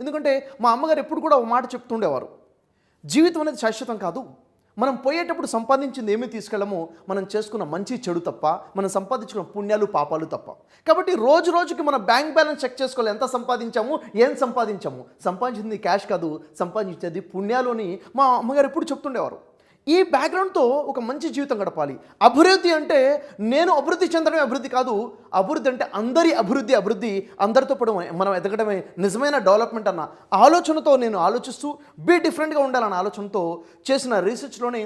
ఎందుకంటే మా అమ్మగారు ఎప్పుడు కూడా ఒక మాట చెప్తుండేవారు. జీవితం అనేది శాశ్వతం కాదు. మనం పోయేటప్పుడు సంపాదించింది ఏమీ తీసుకెళ్ళమో మనం చేసుకున్న మంచి చెడు తప్ప మనం సంపాదించుకున్న పుణ్యాలు పాపాలు తప్ప. కాబట్టి రోజు రోజుకి మన బ్యాంక్ బ్యాలెన్స్ చెక్ చేసుకోవాలి. ఎంత సంపాదించాము? ఏం సంపాదించాము? సంపాదించింది క్యాష్ కాదు. సంపాదించేది పుణ్యాలు అని మా అమ్మగారు ఎప్పుడు చెప్తుండేవారు. ఈ బ్యాక్గ్రౌండ్తో ఒక మంచి జీవితం గడపాలి. అభివృద్ధి అంటే నేను అభివృద్ధి చెందడమే అభివృద్ధి కాదు అభివృద్ధి అంటే అందరి అభివృద్ధి అభివృద్ధి అందరితో పాటు మనం ఎదగడమే నిజమైన డెవలప్మెంట్ అన్న ఆలోచనతో నేను ఆలోచిస్తూ బీ డిఫరెంట్గా ఉండాలన్న ఆలోచనతో చేసిన రీసెర్చ్లోనే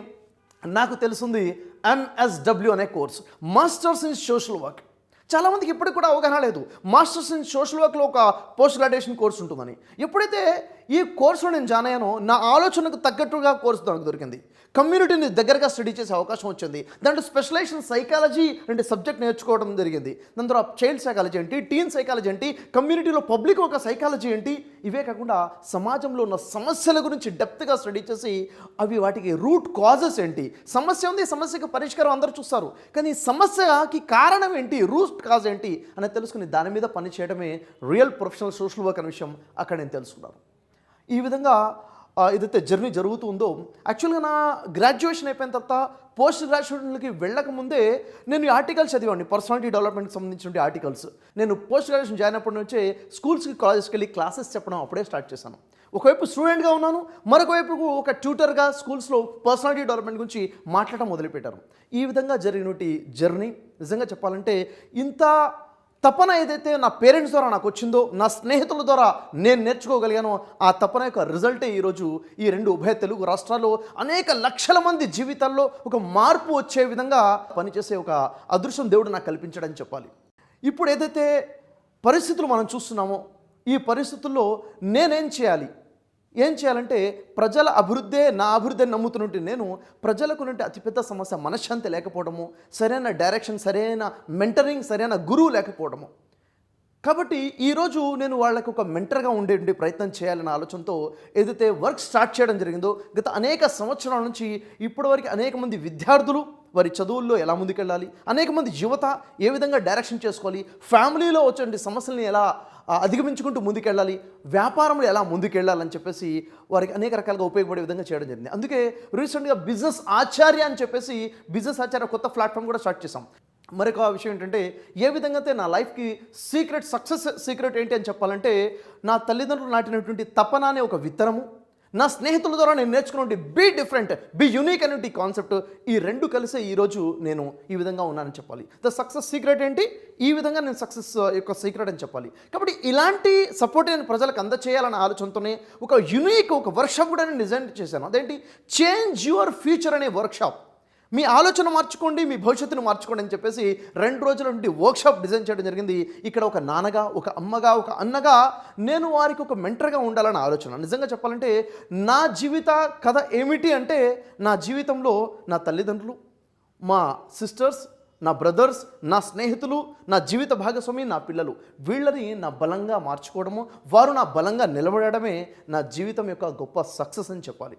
నాకు తెలిసింది ఎంఎస్డబ్ల్యూ అనే course masters in social work చాలామందికి ఇప్పటికి కూడా అవగాహన లేదు. మాస్టర్స్ ఇన్ సోషల్ వర్క్లో ఒక పోస్ట్ గ్రాడ్యుయేషన్ కోర్స్ ఉంటుందని. ఎప్పుడైతే ఈ కోర్సులో నేను జాయిన్ అయ్యాను. నా ఆలోచనకు తగ్గట్టుగా కోర్సు నాకు దొరికింది. కమ్యూనిటీని దగ్గరగా స్టడీ చేసే అవకాశం వచ్చింది. దాంట్లో స్పెషలైజేషన్ సైకాలజీ అంటే సబ్జెక్ట్ నేర్చుకోవడం జరిగింది. దాని తర్వాత చైల్డ్ సైకాలజీ ఏంటి? టీన్ సైకాలజీ ఏంటి? కమ్యూనిటీలో పబ్లిక్ ఒక సైకాలజీ ఏంటి? ఇవే కాకుండా సమాజంలో ఉన్న సమస్యల గురించి డెప్త్గా స్టడీ చేసి అవి వాటికి రూట్ కాజెస్ ఏంటి? సమస్య ఉంది సమస్యకు పరిష్కారం అందరూ చూస్తారు. కానీ సమస్యకి కారణం ఏంటి? రూట్ కాజ్ ఏంటి? అని తెలుసుకుని దాని మీద పనిచేయడమే రియల్ ప్రొఫెషనల్ సోషల్ వర్క్ అనే విషయం అక్కడ నేను తెలుసుకున్నాను. ఈ విధంగా ఏదైతే జర్నీ జరుగుతూ ఉందో యాక్చువల్గా నా గ్రాడ్యుయేషన్ అయిపోయిన తర్వాత పోస్ట్ గ్రాడ్యుయేషన్కి వెళ్ళక ముందే నేను ఆర్టికల్స్ చదివాడిని పర్సనాలిటీ డెవలప్మెంట్కి సంబంధించిన ఆర్టికల్స్. నేను పోస్ట్ గ్రాడ్యుయేషన్ జాయిన్ అయినప్పటి నుంచే స్కూల్స్కి కాలేజెస్కి వెళ్ళి క్లాసెస్ చెప్పడం అప్పుడే స్టార్ట్ చేశాను. ఒకవైపు స్టూడెంట్గా ఉన్నాను మరొకవైపు ఒక ట్యూటర్గా స్కూల్స్లో పర్సనాలిటీ డెవలప్మెంట్ గురించి మాట్లాడటం మొదలుపెట్టారు ఈ విధంగా జరిగినటి జర్నీ నిజంగా చెప్పాలంటే ఇంత తపన ఏదైతే నా పేరెంట్స్ ద్వారా నాకు వచ్చిందో నా స్నేహితుల ద్వారా నేను నేర్చుకోగలిగానో ఆ తపన యొక్క రిజల్టే ఈరోజు ఈ రెండు ఉభయ తెలుగు రాష్ట్రాల్లో అనేక లక్షల మంది జీవితాల్లో ఒక మార్పు వచ్చే విధంగా పనిచేసే ఒక అదృశ్యం దేవుడు నాకు కల్పించడని చెప్పాలి. ఇప్పుడు ఏదైతే పరిస్థితులు మనం చూస్తున్నామో ఈ పరిస్థితుల్లో నేనేం చేయాలి? ఏం చేయాలంటే ప్రజల అభివృద్ధే నా అభివృద్ధిని నమ్ముతున్నట్టు నేను ప్రజలకు నుండి అతిపెద్ద సమస్య మనశ్శాంతి లేకపోవడము సరైన డైరెక్షన్ సరైన మెంటరింగ్ సరైన గురువు లేకపోవడము. కాబట్టి ఈరోజు నేను వాళ్ళకు ఒక మెంటర్గా ఉండే ప్రయత్నం చేయాలనే ఆలోచనతో ఏదైతే వర్క్ స్టార్ట్ చేయడం జరిగిందో గత అనేక సంవత్సరాల నుంచి ఇప్పటివరకు అనేక మంది విద్యార్థులు వారి చదువుల్లో ఎలా ముందుకెళ్ళాలి అనేక మంది యువత ఏ విధంగా డైరెక్షన్ చేసుకోవాలి ఫ్యామిలీలో వచ్చే సమస్యల్ని ఎలా అధిగమించుకుంటూ ముందుకెళ్ళాలి. వ్యాపారంలో ఎలా ముందుకెళ్ళాలని చెప్పేసి వారికి అనేక రకాలుగా ఉపయోగపడే విధంగా చేయడం జరిగింది. అందుకే రీసెంట్గా బిజినెస్ ఆచార్య అని చెప్పేసి బిజినెస్ ఆచార్య కొత్త ప్లాట్ఫామ్ కూడా స్టార్ట్ చేసాం మరొక విషయం ఏంటంటే ఏ విధంగా అయితే నా లైఫ్కి సీక్రెట్ సక్సెస్ సీక్రెట్ ఏంటి అని చెప్పాలంటే నా తల్లిదండ్రులు నాటినటువంటి తపన అనే ఒక విత్తనము నా స్నేహితుల ద్వారా నేను నేర్చుకున్నటువంటి బీ డిఫరెంట్ బీ యునీక్ అనేటువంటి కాన్సెప్ట్ ఈ రెండు కలిసే ఈరోజు నేను ఈ విధంగా ఉన్నానని చెప్పాలి. ద సక్సెస్ సీక్రెట్ ఏంటి? ఈ విధంగా నేను సక్సెస్ యొక్క సీక్రెట్ అని చెప్పాలి. కాబట్టి ఇలాంటి సపోర్ట్ నేను ప్రజలకు అందచేయాలన్న ఆలోచనతోనే ఒక యునీక్ ఒక వర్క్షాప్ కూడా నేను డిజైన్ చేశాను. అదేంటి? చేంజ్ యువర్ ఫ్యూచర్ అనే వర్క్షాప్ మీ ఆలోచన మార్చుకోండి మీ భవిష్యత్తును మార్చుకోండి అని చెప్పేసి రెండు రోజుల నుండి వర్క్షాప్ డిజైన్ చేయడం జరిగింది. ఇక్కడ ఒక నాన్నగా ఒక అమ్మగా ఒక అన్నగా నేను వారికి ఒక మెంటర్గా ఉండాలని ఆలోచన. నిజంగా చెప్పాలంటే నా జీవిత కథ ఏమిటి అంటే నా జీవితంలో నా తల్లిదండ్రులు మా సిస్టర్స్ నా బ్రదర్స్ నా స్నేహితులు నా జీవిత భాగస్వామి నా పిల్లలు. వీళ్ళని నా బలంగా మార్చుకోవడము వారు నా బలంగా నిలబడమే నా జీవితం యొక్క గొప్ప సక్సెస్ అని చెప్పాలి.